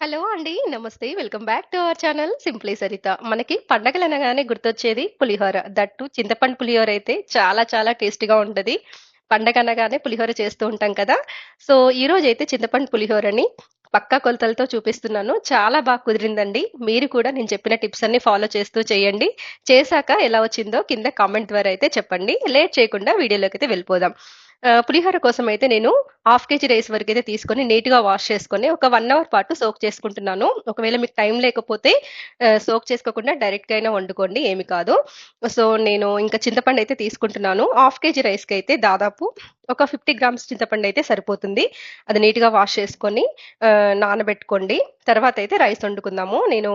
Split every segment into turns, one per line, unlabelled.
Hello అండి. నమస్తే. Welcome back to our channel simply Saritha. మనకి పండగలు అనగానే గుర్తొచ్చేది పులిహోర. దట్టు చింతపండు పులిహోర అయితే చాలా చాలా టేస్టీగా పండగ అనగానే పులిహోర చేస్తూ ఉంటాం కదా! సో, ఈరోజైతే చింతపండు పులిహోరని పక్కా కొలతలతో చూపిస్తున్నాను. చాలా బాగా కుదిరిందండి. మీరు కూడా నేను చెప్పిన టిప్స్ అన్నీ ఫాలో చేస్తూ చేయండి. చేశాక ఎలా వచ్చిందో కింద కామెంట్ ద్వారా అయితే చెప్పండి. లేట్ చేయకుండా వీడియోలోకి అయితే వెళ్ళిపోదాం. పులిహోర కోసం అయితే నేను హాఫ్ కేజీ రైస్ వరకు అయితే తీసుకొని నీట్‌గా వాష్ చేసుకొని ఒక వన్ అవర్ పాటు సోక్ చేసుకుంటున్నాను. ఒకవేళ మీకు టైం లేకపోతే సోక్ చేసుకోకుండా డైరెక్ట్‌గా అయినా వండుకోండి. ఏమి కాదు. సో, నేను ఇంకా చింతపండు అయితే తీసుకుంటున్నాను. హాఫ్ కేజీ రైస్కి అయితే దాదాపు ఒక 50 గ్రామ్స్ చింతపండు అయితే సరిపోతుంది. అది నీట్‌గా వాష్ చేసుకొని నానబెట్టుకోండి తర్వాత అయితే రైస్ వండుకుందాము. నేను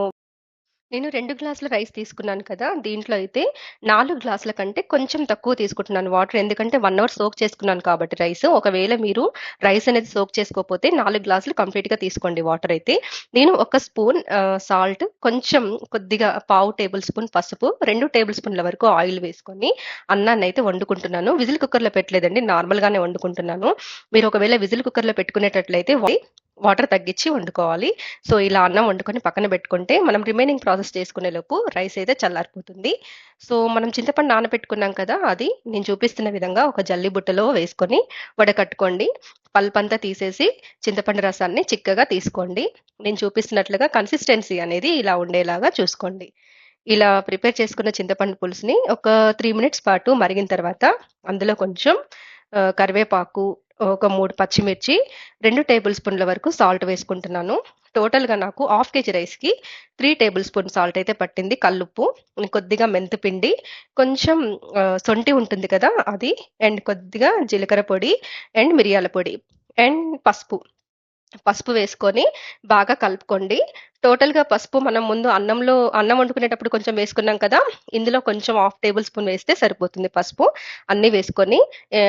నేను 2 గ్లాసుల రైస్ తీసుకున్నాను కదా! దీంట్లో అయితే 4 గ్లాసుల కంటే కొంచెం తక్కువ తీసుకుంటున్నాను వాటర్. ఎందుకంటే 1 అవర్ సోక్ చేసుకున్నాను కాబట్టి రైస్. ఒకవేళ మీరు రైస్ అనేది సోక్ చేసుకోకపోతే 4 గ్లాసులు కంప్లీట్‌గా తీసుకోండి వాటర్ అయితే. నేను ఒక స్పూన్ ఆహ్, సాల్ట్, కొంచెం కొద్దిగా పావు టేబుల్ స్పూన్ పసుపు, 2 టేబుల్ స్పూన్ల వరకు ఆయిల్ వేసుకొని అన్నాన్నయితే వండుకుంటున్నాను. విజిల్ కుక్కర్‌లో పెట్టలేదండి. నార్మల్‌గానే వండుకుంటున్నాను. మీరు ఒకవేళ విజిల్ కుక్కర్‌లో పెట్టుకునేటట్లయితే వాటర్ తగ్గించి వండుకోవాలి. సో, ఇలా అన్నం వండుకొని పక్కన పెట్టుకుంటే మనం రిమైనింగ్ ప్రాసెస్ చేసుకునేలోపు రైస్ అయితే చల్లారిపోతుంది. సో, మనం చింతపండు నానబెట్టుకున్నాం కదా! అది నేను చూపిస్తున్న విధంగా ఒక జల్లి బుట్టలో వేసుకొని వడకట్టుకోండి. పల్పంతా తీసేసి చింతపండు రసాన్ని చిక్కగా తీసుకోండి. నేను చూపిస్తున్నట్లుగా కన్సిస్టెన్సీ అనేది ఇలా ఉండేలాగా చూసుకోండి. ఇలా ప్రిపేర్ చేసుకున్న చింతపండు పులుసుని ఒక త్రీ మినిట్స్ పాటు మరిగిన తర్వాత అందులో కొంచెం కరివేపాకు, ఒక మూడు పచ్చిమిర్చి, రెండు టేబుల్ స్పూన్ల వరకు సాల్ట్ వేసుకుంటున్నాను. టోటల్‌గా నాకు హాఫ్ కేజీ రైస్‌కి త్రీ టేబుల్ స్పూన్ సాల్ట్ అయితే పట్టింది. కల్లుప్పు, కొద్దిగా మెంతిపిండి, కొంచెం సొంటి ఉంటుంది కదా! అది అండ్ కొద్దిగా జీలకర్ర పొడి అండ్ మిరియాల పొడి అండ్ పసుపు. పసుపు వేసుకొని బాగా కలుపుకోండి. టోటల్‌గా పసుపు మనం ముందు అన్నంలో అన్నం వండుకునేటప్పుడు కొంచెం వేసుకున్నాం కదా! ఇందులో కొంచెం హాఫ్ టేబుల్ స్పూన్ వేస్తే సరిపోతుంది పసుపు. అన్నీ వేసుకొని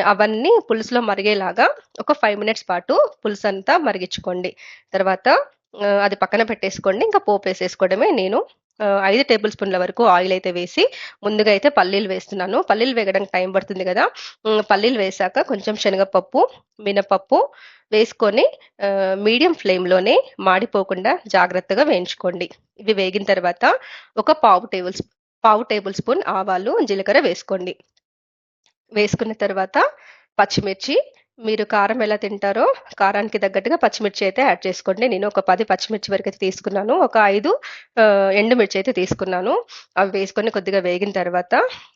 అవన్నీ పులుసులో మరిగేలాగా ఒక ఫైవ్ మినిట్స్ పాటు పులుసు అంతా మరిగించుకోండి. తర్వాత అది పక్కన పెట్టేసుకోండి. ఇంకా పోపు వేసేసుకోవడమే నేను ఐదు టేబుల్ స్పూన్ల వరకు ఆయిల్ అయితే వేసి ముందుగా అయితే పల్లీలు వేస్తున్నాను. పల్లీలు వేగడానికి టైం పడుతుంది కదా! పల్లీలు వేసాక కొంచెం శనగపప్పు, మినపప్పు వేసుకొని మీడియం ఫ్లేమ్‌లోనే మాడిపోకుండా జాగ్రత్తగా వేయించుకోండి. ఇవి వేగిన తర్వాత ఒక పావు టేబుల్ పావు టేబుల్ స్పూన్ ఆవాలు, జీలకర్ర వేసుకోండి. వేసుకున్న తర్వాత పచ్చిమిర్చి మీరు కారం ఎలా తింటారో కారానికి తగ్గట్టుగా పచ్చిమిర్చి అయితే యాడ్ చేసుకోండి. నేను ఒక పది పచ్చిమిర్చి వరకు అయితే తీసుకున్నాను. ఒక ఐదు ఎండుమిర్చి అయితే తీసుకున్నాను. అవి వేసుకొని కొద్దిగా వేగిన తర్వాత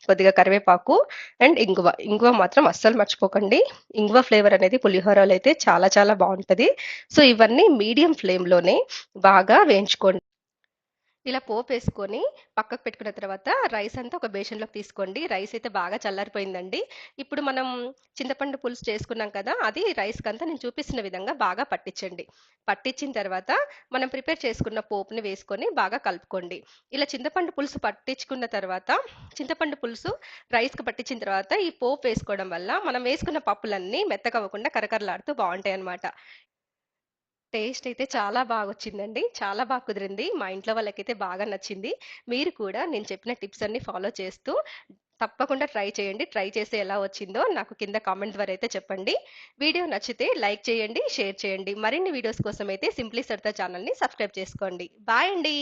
కొద్దిగా కరివేపాకు అండ్ ఇంగువ. ఇంగువ మాత్రం అస్సలు మర్చిపోకండి. ఇంగువ ఫ్లేవర్ అనేది పులిహోరలో అయితే చాలా చాలా బాగుంటుంది సో, ఇవన్నీ మీడియం ఫ్లేమ్‌లోనే బాగా వేయించుకోండి. ఇలా పోపు వేసుకొని పక్కకు పెట్టుకున్న తర్వాత రైస్ అంతా ఒక బేషన్‌లోకి తీసుకోండి. రైస్ అయితే బాగా చల్లారిపోయిందండి. ఇప్పుడు మనం చింతపండు పులుసు చేసుకున్నాం కదా! అది రైస్‌కంతా నేను చూపిస్తున్న విధంగా బాగా పట్టించండి. పట్టించిన తర్వాత మనం ప్రిపేర్ చేసుకున్న పోపుని వేసుకొని బాగా కలుపుకోండి. ఇలా చింతపండు పులుసు పట్టించుకున్న తర్వాత చింతపండు పులుసు రైస్‌కి పట్టించిన తర్వాత ఈ పోపు వేసుకోవడం వల్ల మనం వేసుకున్న పప్పులన్నీ మెత్తగవ్వకుండా కరకరలాడుతూ బాగుంటాయి అనమాట టేస్ట్ అయితే చాలా బాగా వచ్చిందండి చాలా బాగా కుదిరింది. మా ఇంట్లో వాళ్ళకైతే బాగా నచ్చింది. మీరు కూడా నేను చెప్పిన టిప్స్ అన్ని ఫాలో చేస్తూ తప్పకుండా ట్రై చేయండి. ట్రై చేసి ఎలా వచ్చిందో నాకు కింద కామెంట్ ద్వారా అయితే చెప్పండి. వీడియో నచ్చితే లైక్ చేయండి, షేర్ చేయండి. మరిన్ని వీడియోస్ కోసమైతే సింప్లీ సర్తా ఛానల్‌ని సబ్స్క్రైబ్ చేసుకోండి. బాయ్ అండి.